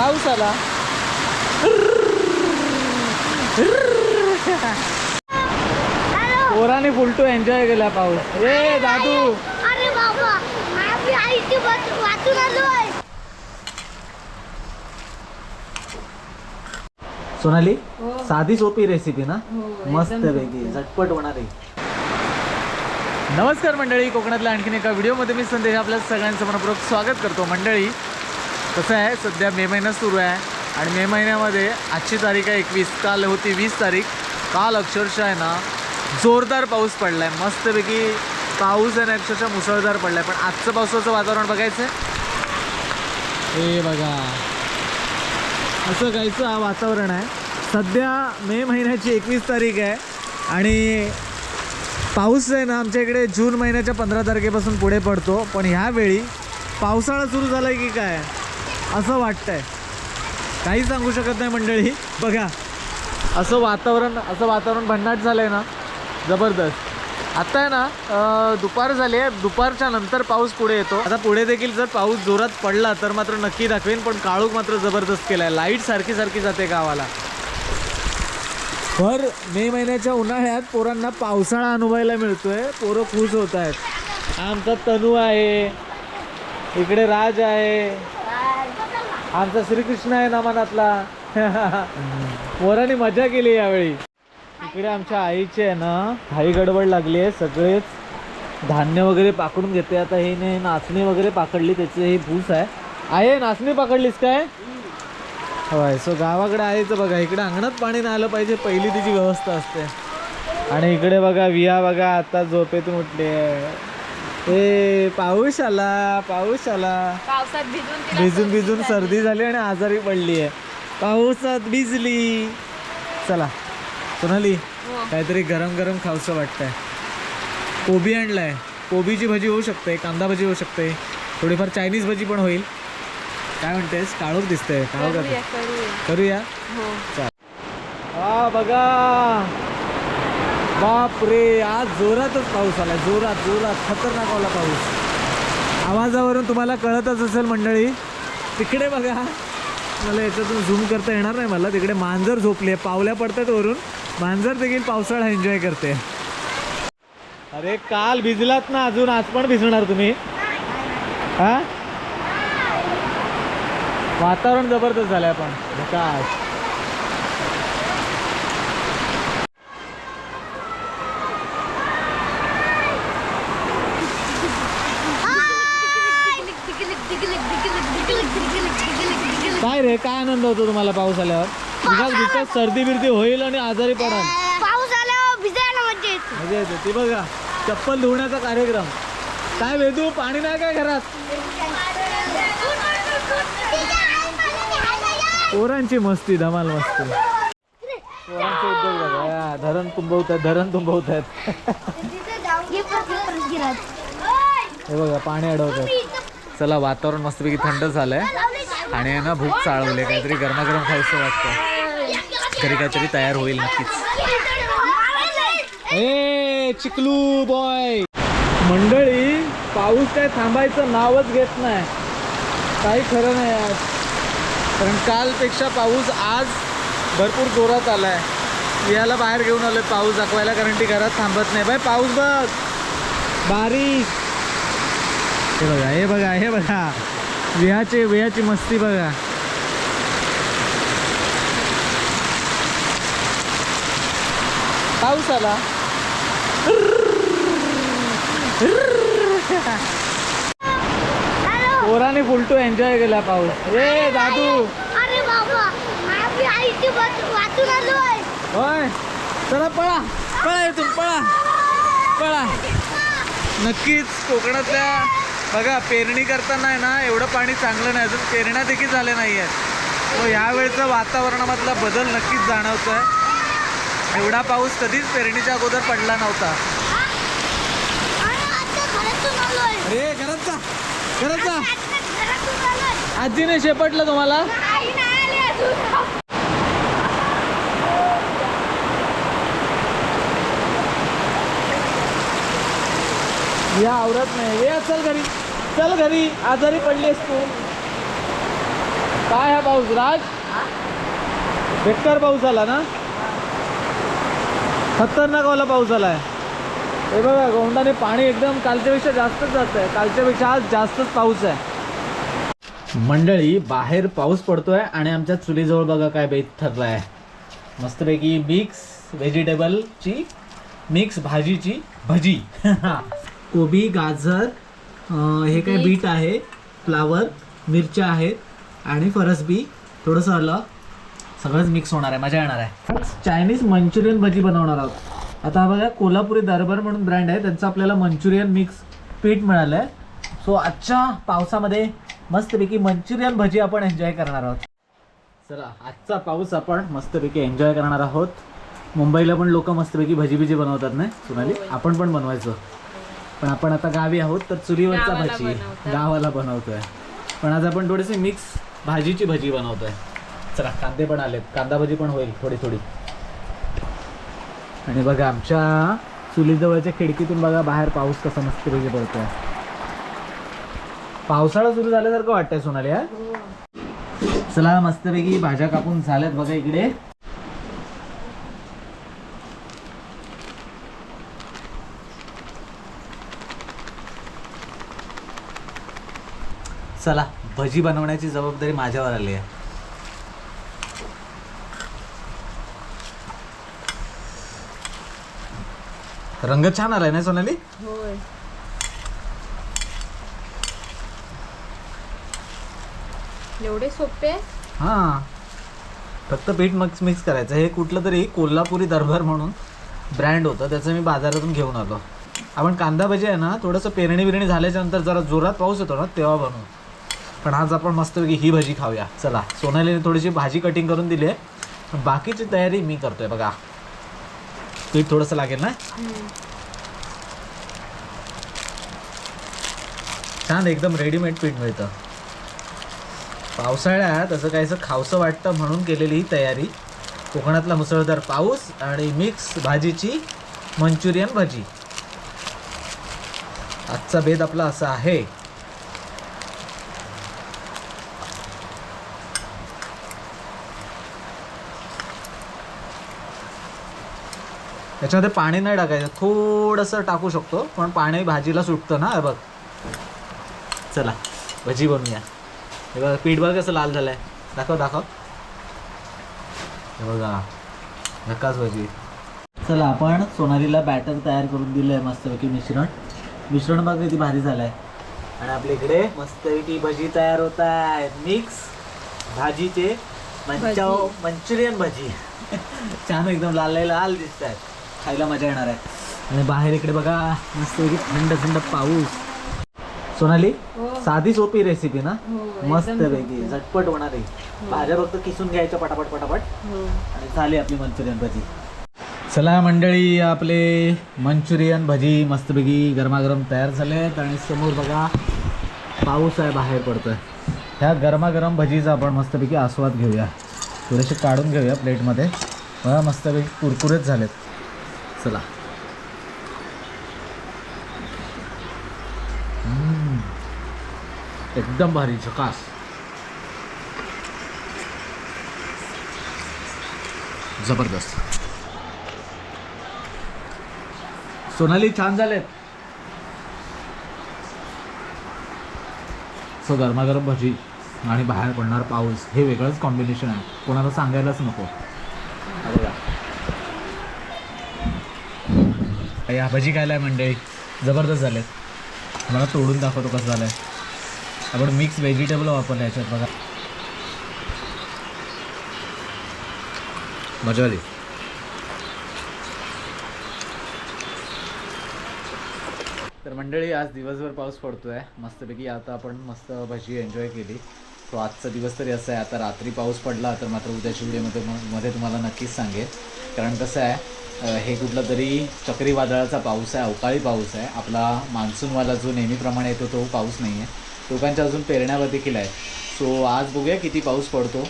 पाऊस आला पोराने फुलटू एन्जॉय केला पाऊस. ए दादू. अरे बाबा आम्ही आईची वाच- वाचून आलोय. सोनाली साधी सोपी रेसिपी ना? मस्त पैकी झटपट होणारी नमस्कार मंडळी कोकणातल्या आणखीन एका व्हिडिओमध्ये मी संदेश आपल्या सगळ्यांचं मनपूर्वक स्वागत करतो. मंडळी कसं आहे सध्या मे महिना सुरू आहे आणि मे महिन्यामध्ये आजची तारीख आहे एकवीस काल होती वीस तारीख. काल अक्षरशः आहे ना जोरदार पाऊस पडला आहे मस्तपैकी पाऊस आहे ना अक्षरशः मुसळधार पडला आहे पण आजचं पावसाचं वातावरण बघायचं आहे हे बघा. असं काहीचं हा वातावरण आहे. सध्या मे महिन्याची एकवीस तारीख आहे आणि पाऊस आहे ना आमच्या इकडे जून महिन्याच्या पंधरा तारखेपासून पुढे पडतो. पण ह्यावेळी पावसाळा सुरू झाला आहे की काय? असं वाटतंय. काही सांगू शकत नाही मंडळी. बघा असं वातावरण असं वातावरण भन्नाट झालं आहे ना. जबरदस्त. आता आहे ना दुपार झाली आहे. दुपारच्या नंतर पाऊस पुढे येतो. आता पुढे देखील जर पाऊस जोरात पडला तर मात्र नक्की दाखवेन पण काळूक मात्र जबरदस्त केला आहे लाइट सारखी सारखी जाते गावाला. भर मे महिन्याच्या उन्हाळ्यात पोरांना पावसाळा अनुभवायला मिळतोय. पोरं खुश होत आहेत. आमचा तनू आहे. इकडे राज आहे. आमचा श्रीकृष्ण आहे ना मनातला. पोरांनी मजा केली यावेळी. इकडे आमच्या आईची आहे ना घाई गडबड लागली आहे सगळेच धान्य वगैरे पाकडून घेते. आता हे नाचणी वगैरे पाकडली त्याचे हे भूस आहे. आहे नाचणी पाकडलीस काय? होय सो गावाकडे आहे तर बघा. इकडे अंगणात पाणी नाही आलं पाहिजे पहिली तिची व्यवस्था असते. आणि इकडे बघा विया बघा आता झोपेतून उठली. आहे ए पाऊस आला पाऊस आला. पावसात भिजून तिला भिजून भिजून सर्दी झाली आणि आजारी पडली आहे. पावसात भिजली. चला सोनाली काहीतरी गरम गरम खावंसं वाटतंय. कोबी आणलाय. कोबीची भजी होऊ शकते कांदा भजी होऊ शकते. थोडीफार चायनीज भजी पण होईल. काय म्हणतेस? काळोख दिसतंय. काळोख करूया, आहे. करूया. करूया? हो. हा बघा. बाप रे आज जोरातच पाऊस आला जोरात जोरात. खतरनाक आला पाऊस. आवाजावरून तुम्हाला कळतच असेल मंडळी. तिकडे बघा. मला याच्यातून झूम करता येणार नाही मला. तिकडे मांजर झोपली आहे. पावल्या पडतात वरून. मांजर देखील पावसाळा एन्जॉय करते. अरे काल भिजलात ना अजून. आज पण भिजणार तुम्ही. हा? वातावरण जबरदस्त झालंय पण. काय काय रे काय आनंद होतो तुम्हाला पाऊस आल्यावर? दिवसात सर्दी बिर्दी होईल आणि आजारी पडाल. पाऊस आल्यावर भिजायला मजा येते. मजा येते. ती बघा चप्पल धुवण्याचा कार्यक्रम. काय वेदू पाणी नाही काय घरात? पोरांची मस्ती धमाल मस्ती. पोरांचे उद्योग बघा. या, धरण तुंबवत आहेत धरण तुंबवत आहेत हे बघा पाणी अडवतात. चला वातावरण मस्तपैकी थंड झालंय. आणि ना भूक चाळवले काहीतरी गरमागरम खायचं वाटतं. घरी काहीतरी तयार होईल नक्कीच. ए चिकलू बॉय मंडळी पाऊस काय थांबायचं नावच घेत नाही. काही खरं नाही आज. कारण कालपेक्षा पाऊस आज भरपूर जोरात आलाय. याला बाहेर घेऊन आलोय पाऊस दाखवायला कारण ती घरात थांबत नाही. बाय पाऊस बघ. बारीक. हे बघा हे बघा हे बघा. विहाचे विहाची मस्ती बघा. पाऊस आला. पोराने फुलटू एन्जॉय केला पाऊस. ए दादू. अरे बाबा आम्ही आईची वाच- वाचून आलोय होय. चला पळा. पळा इथून पळा. पळा. नक्कीच कोकणातल्या बघा पेरणी करताना आहे ना एवढं पाणी चांगलं नाही अजून पेरण्या देखील झाल्या नाही आहेत तो यावेळचा वातावरणामधला बदल नक्कीच जाणवतो आहे एवढा पाऊस कधीच पेरणीच्या अगोदर पडला नव्हता अरे घरात जा घरात जा आजीने शेपटलं तुम्हाला आई नाही आली अजून या आवरत नाही. ये चल घरी. चल घरी. आजारी पडलीस तू. काय हा पाऊस? राज? बेकार पाऊस आला ना? खतरनाक वाला पाऊस आलाय हे बघा गोंडाने पाणी एकदम कालच्यापेक्षा जास्तच जात आहे. कालच्यापेक्षा आज जास्तच पाऊस आहे. मंडळी बाहेर पाऊस पडतोय आणि आमच्या चुलीजवळ बघा काय बेत ठरलाय. मस्तपैकी मिक्स व्हेजिटेबलची मिक्स भाजीची भजी. कोबी गाजर अं, हे काय बीट आहे फ्लावर मिरच्या आहेत आणि फरसबी थोडंसं आलं. सगळंच मिक्स होणार आहे. मजा येणार आहे. चायनीज मंचुरियन भजी बनवणार आहोत. आता हा बघा कोल्हापुरी दरबार म्हणून ब्रँड आहे. त्यांचं आपल्याला मंचुरियन मिक्स पीठ मिळालं आहे सो आजच्या पावसामध्ये मस्तपैकी मंचुरियन भजी आपण एन्जॉय करणार आहोत. चला आजचा पाऊस आपण मस्तपैकी एन्जॉय करणार आहोत. मुंबईला पण लोक मस्तपैकी भजी बिजी बनवतात नाही सोनाली? आपण पण बनवायचो. पण आपण आता गावी आहोत तर चुलीवरचा गावाला भजी. गावाला बनवतोय. पण आज आपण थोडीशी मिक्स भाजीची भजी बनवतोय. चला कांदे पण आलेत. कांदा भजी पण होईल थोडी थोडी. आणि बघा आमच्या चुलीजवळच्या खिडकीतून बघा बाहेर पाऊस कसा मस्तपैकी पडतोय. पावसाळा सुरू झाल्यासारखं वाटतंय सोनाली हा. चला मस्तपैकी भाज्या कापून झाल्यात बघा इकडे. चला भजी बनवण्याची जबाबदारी माझ्यावर आली आहे. रंग छान आलाय ना सोनाली? होय. एवढे सोपे हा. फक्त पीठ मिक्स मिक्स करायचं. हे कुठलं तरी कोल्हापुरी दरबार म्हणून ब्रँड होतं. त्याचं मी बाजारातून घेऊन आलो. आपण कांदा भजी आहे ना थोडंसं पेरणी बिरणी झाल्याच्यानंतर जरा जोरात पाऊस येतो ना तेव्हा बनवू. पण आज आपण मस्तपैकी ही भाजी खाऊया. चला सोनालीने थोडीशी भाजी कटिंग करून दिली आहे. बाकीची तयारी मी करतोय बघा. पीठ थोडंसं लागेल ना? छान एकदम रेडीमेड पीठ मिळतं. पावसाळ्यात असं काहीसं खावसं वाटतं म्हणून केलेली ही तयारी. कोकणातला मुसळधार पाऊस आणि मिक्स भाजीची मंचुरियन भाजी. आजचा भेद आपला असा आहे. त्याच्यामध्ये पाणी नाही टाकायचं. थोडंसं टाकू शकतो पण पाणी भाजीला सुटतं ना हे बघ. चला भजी बनवूया. हे बघा पीठ बघ कसं लाल झालंय. दाखव दाखव. हे बघा धक्काच भजी. चला आपण सोनालीला बॅटर तयार करून दिलं आहे मस्तपैकी मिश्रण. मिश्रण बघा किती भारी झालं आहे आणि आपल्या इकडे मस्तपैकी भजी तयार होत आहे मिक्स भाजीचे मंचाव मंचुरियन भजी. छान एकदम लाल लाल लाल दिसत आहेत खायला मजा येणार आहे. आणि बाहेर इकडे बघा मस्तपैकी थंड थंड पाऊस. सोनाली हो. साधी सोपी रेसिपी ना? हो, मस्त. पैकी झटपट होणारी भाज्या फक्त किसून घ्यायच्या पटापट पटापट. हो. आणि झाली आपली मंचुरियन भजी. चला मंडळी आपले मंचुरियन भजी मस्तपैकी गरमागरम तयार झाले आहेत आणि समोर बघा पाऊस आहे बाहेर पडतोय. ह्या गरमागरम भजीचा आपण मस्तपैकी आस्वाद घेऊया. थोडेसे काढून घेऊया प्लेटमध्ये. बघा मस्तपैकी कुरकुरीत झालेत. चला. एकदम भारी झकास. जबरदस्त. सोनाली छान झालेत. सो गरमागरम भजी आणि बाहेर पडणार पाऊस हे वेगळंच कॉम्बिनेशन आहे. कोणाला सांगायलाच नको हा बघा या भजी खायला आहे मंडळी. जबरदस्त झालेत. मला तोडून दाखवतो कसं झालं आहे आपण मिक्स व्हेजिटेबल वापरलं याच्यात बघा. मजा आली. तर मंडळी आज दिवसभर पाऊस पडतोय. मस्तपैकी आता आपण मस्त भजी एन्जॉय केली. तो आजचा दिवस तरी असा आहे. आता रात्री पाऊस पडला तर मात्र उद्याच्या व्हिडिओमध्ये मध्ये तुम्हाला नक्कीच सांगेल कारण कसं आहे हे कुठला तरी चक्रीवादळाचा पाऊस आहे अवकाळी पाऊस आहे. आपला मान्सूनवाला जो नेहमीप्रमाणे येतो तो पाऊस नाही आहे लोकांच्या अजून पेरण्यावर देखील आहे. सो आज बघूया किती पाऊस पडतो.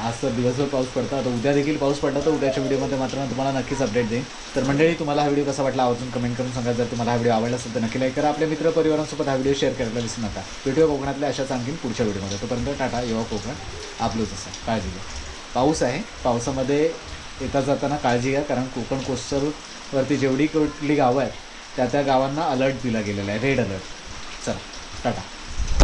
आज तर दिवसभर पाऊस पडतो. आता उद्या देखील पाऊस पडला तर उद्याच्या व्हिडिओमध्ये मात्र मी तुम्हाला नक्कीच अपडेट देईन. तर मंडळी तुम्हाला हा व्हिडिओ कसा वाटला आवर्जून कमेंट करून सांगा. जर तुम्हाला हा व्हिडिओ आवडला असेल तर नक्की लाईक करा. आपल्या मित्र परिवारांसोबत हा व्हिडिओ शेअर करायला विसरू नका. व्हिडिओ कोकणातल्या अशाच आणखीन पुढच्या व्हिडिओमध्ये. तोपर्यंत टाटा युवा कोकण. आपलंच असं काळजी घ्या. पाऊस आहे. पावसामध्ये येता जाताना काळजी घ्या कारण कोकण कोस्टरवरती जेवढी कुठली गावं आहेत त्या त्या गावांना अलर्ट दिला गेलेला आहे रेड अलर्ट चला टाटा.